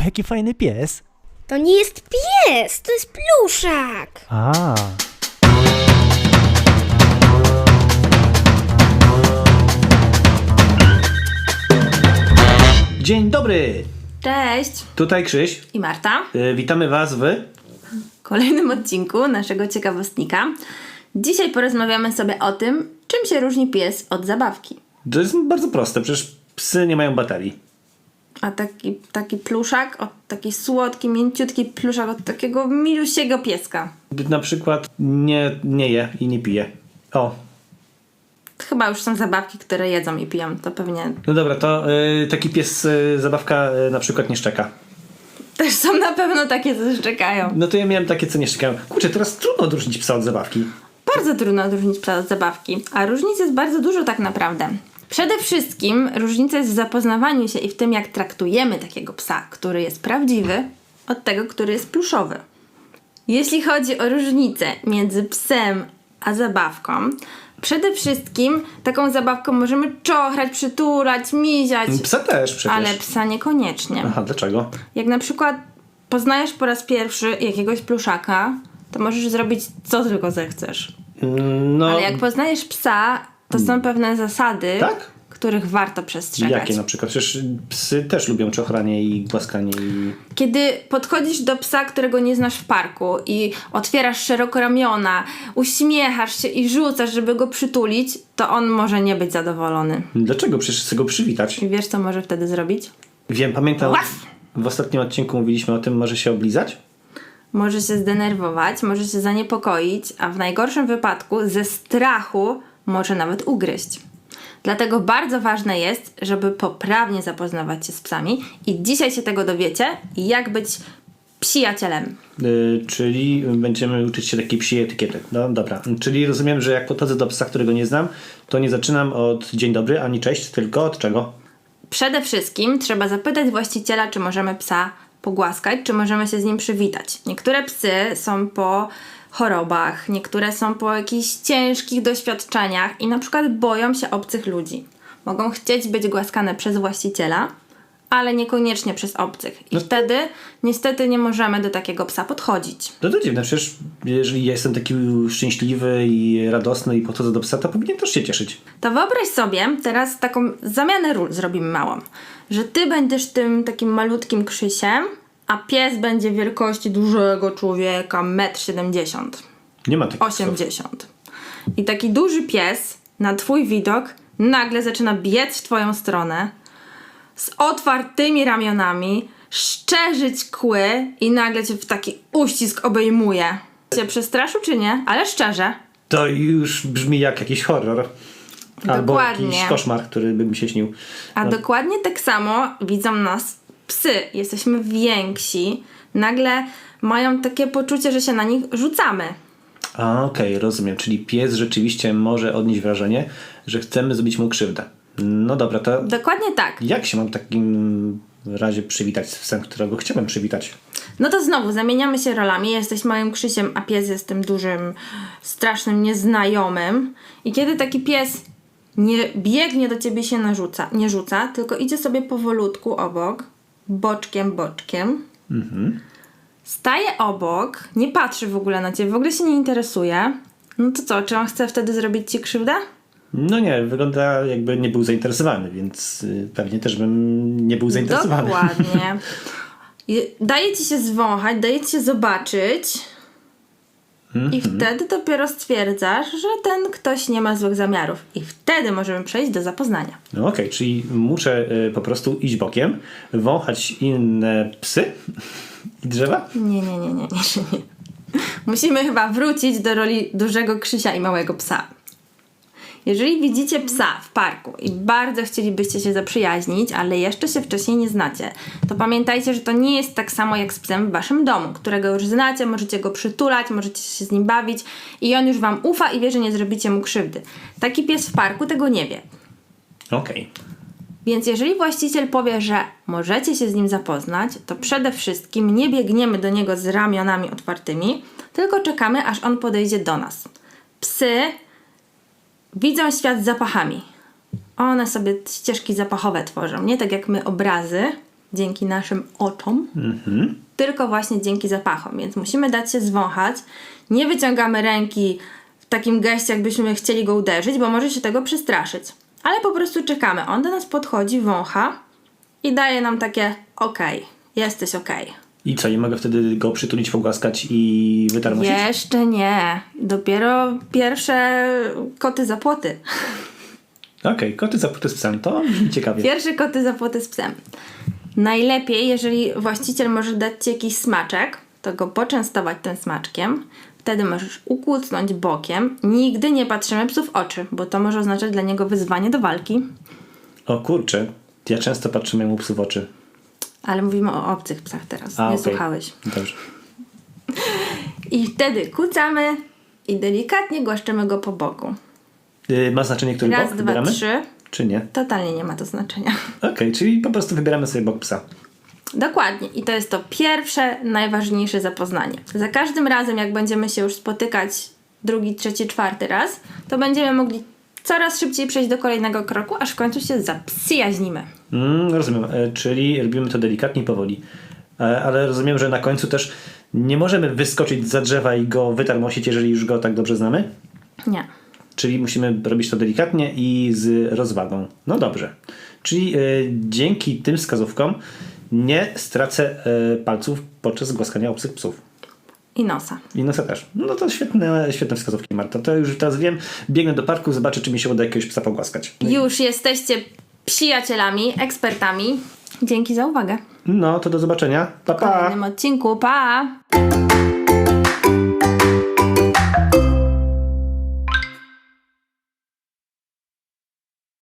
O, jaki fajny pies. To nie jest pies, to jest pluszak. A. Dzień dobry! Cześć! Tutaj Krzyś. I Marta. Y, witamy Was w... W kolejnym odcinku naszego ciekawostnika. Dzisiaj porozmawiamy sobie o tym, czym się różni pies od zabawki. To jest bardzo proste, przecież psy nie mają baterii. A taki, taki pluszak, od taki słodki, mięciutki pluszak od takiego milusiego pieska. Na przykład nie, nie je i nie pije. O, Chyba już są zabawki, które jedzą i piją. To pewnie no dobra, to y, taki pies, y, zabawka y, na przykład nie szczeka. też są na pewno takie, co czekają. No to ja miałem takie, co nie szczekają. Kurczę, teraz trudno odróżnić psa od zabawki. Bardzo trudno odróżnić psa od zabawki, a różnic jest bardzo dużo tak naprawdę. Przede wszystkim różnica jest w zapoznawaniu się i w tym, jak traktujemy takiego psa, który jest prawdziwy, od tego, który jest pluszowy. Jeśli chodzi o różnicę między psem a zabawką, przede wszystkim taką zabawką możemy czochrać, przytulać, miziać, Psa też przecież. ale psa niekoniecznie. Aha, dlaczego? Jak na przykład poznajesz po raz pierwszy jakiegoś pluszaka, to możesz zrobić co tylko zechcesz. Mm, No, Ale jak poznajesz psa, to są pewne zasady, Tak? których warto przestrzegać. jakie na przykład? Przecież psy też lubią czochranie i głaskanie i... Kiedy podchodzisz do psa, którego nie znasz w parku i otwierasz szeroko ramiona, uśmiechasz się i rzucasz, żeby go przytulić, to on może nie być zadowolony. Dlaczego? Przecież chcę go przywitać. I wiesz, co może wtedy zrobić? Wiem, pamiętam, w ostatnim odcinku mówiliśmy o tym, może się oblizać? Może się zdenerwować, może się zaniepokoić, a w najgorszym wypadku ze strachu może nawet ugryźć. Dlatego bardzo ważne jest, żeby poprawnie zapoznawać się z psami i dzisiaj się tego dowiecie, jak być przyjacielem. Yy, czyli będziemy uczyć się takiej psiej etykiety. No dobra, czyli rozumiem, że jak podchodzę do psa, którego nie znam, to nie zaczynam od dzień dobry ani cześć, tylko od czego? Przede wszystkim trzeba zapytać właściciela, czy możemy psa pogłaskać, czy możemy się z nim przywitać. Niektóre psy są po chorobach, niektóre są po jakichś ciężkich doświadczeniach i na przykład boją się obcych ludzi. Mogą chcieć być głaskane przez właściciela, ale niekoniecznie przez obcych. I No. wtedy niestety nie możemy do takiego psa podchodzić. No to dziwne, przecież jeżeli ja jestem taki szczęśliwy i radosny i podchodzę do psa, to powinien też się cieszyć. To wyobraź sobie, teraz taką zamianę ról zrobimy małą, że ty będziesz tym takim malutkim Krzysiem, a pies będzie wielkości dużego człowieka, 1,70 m, Nie ma takich psów. 80 I taki duży pies na twój widok nagle zaczyna biec w twoją stronę z otwartymi ramionami, szczerzyć kły i nagle cię w taki uścisk obejmuje. Cię przestraszył czy nie? Ale szczerze. To już brzmi jak jakiś horror. Albo Dokładnie. jakiś koszmar, który by mi się śnił. A No. dokładnie tak samo widzą nas psy. Jesteśmy więksi, nagle mają takie poczucie, że się na nich rzucamy. A, okej, rozumiem. Czyli pies rzeczywiście może odnieść wrażenie, że chcemy zrobić mu krzywdę. No dobra, to Dokładnie tak. jak się mam w takim razie przywitać z psem, którego chciałem przywitać? No to znowu zamieniamy się rolami. Jesteś małym Krzysiem, a pies jest tym dużym, strasznym nieznajomym. I kiedy taki pies nie biegnie do ciebie się narzuca, nie rzuca, tylko idzie sobie powolutku obok, boczkiem, boczkiem. Staje obok, nie patrzy w ogóle na ciebie, w ogóle się nie interesuje. No to co, czy on chce wtedy zrobić ci krzywdę? No nie, wygląda jakby nie był zainteresowany, więc y, pewnie też bym nie był zainteresowany. Dokładnie. Daje ci się zwąchać, daje ci się zobaczyć. I wtedy dopiero stwierdzasz, że ten ktoś nie ma złych zamiarów. I wtedy możemy przejść do zapoznania. No okej, czyli muszę y, po prostu iść bokiem, wąchać inne psy i drzewa? Nie, nie, nie, nie, nie, nie. Musimy chyba wrócić do roli dużego Krzysia i małego psa. Jeżeli widzicie psa w parku i bardzo chcielibyście się zaprzyjaźnić, ale jeszcze się wcześniej nie znacie, to pamiętajcie, że to nie jest tak samo jak z psem w waszym domu, którego już znacie, możecie go przytulać, możecie się z nim bawić i on już wam ufa i wie, że nie zrobicie mu krzywdy. Taki pies w parku tego nie wie. Okej. Więc jeżeli właściciel powie, że możecie się z nim zapoznać, to przede wszystkim nie biegniemy do niego z ramionami otwartymi, tylko czekamy, aż on podejdzie do nas. Psy widzą świat zapachami. One sobie ścieżki zapachowe tworzą, nie tak jak my obrazy, dzięki naszym oczom, tylko właśnie dzięki zapachom. Więc musimy dać się zwąchać. Nie wyciągamy ręki w takim geście, jakbyśmy chcieli go uderzyć, bo może się tego przestraszyć. Ale po prostu czekamy. On do nas podchodzi, wącha i daje nam takie okej, jesteś okej. I co, nie mogę wtedy go przytulić, pogłaskać i wytarmosić? Jeszcze nie. Dopiero pierwsze koty za płoty. Okej, koty zapute z psem, to ciekawie. Pierwsze koty za płoty z psem. Najlepiej, jeżeli właściciel może dać ci jakiś smaczek, to go poczęstować tym smaczkiem. Wtedy możesz ukłucnąć bokiem. Nigdy nie patrzymy psu w oczy, bo to może oznaczać dla niego wyzwanie do walki. O kurczę, ja często patrzę mojemu psu w oczy. Ale mówimy o obcych psach teraz. A, nie okej. słuchałeś. Dobrze. I wtedy kucamy i delikatnie głaszczymy go po boku. Y, ma znaczenie, który Raz, bok dwa, wybieramy? trzy. Czy nie? Totalnie nie ma to znaczenia. Okej, czyli po prostu wybieramy sobie bok psa. Dokładnie. I to jest to pierwsze, najważniejsze zapoznanie. Za każdym razem, jak będziemy się już spotykać drugi, trzeci, czwarty raz, to będziemy mogli coraz szybciej przejść do kolejnego kroku, aż w końcu się zaprzyjaźnimy. Mm, rozumiem, e, czyli robimy to delikatnie i powoli. E, ale rozumiem, że na końcu też nie możemy wyskoczyć za drzewa i go wytarmosić, jeżeli już go tak dobrze znamy. Nie. Czyli musimy robić to delikatnie i z rozwagą. No dobrze. Czyli e, dzięki tym wskazówkom nie stracę palców podczas głaskania obcych psów. I nosa. I nosa też. No to świetne, świetne wskazówki, Marta. To już teraz wiem. Biegnę do parku, zobaczę, czy mi się uda jakiegoś psa pogłaskać. Już jesteście przyjacielami, ekspertami. Dzięki za uwagę. No to do zobaczenia. Pa, W pa! kolejnym odcinku. Pa!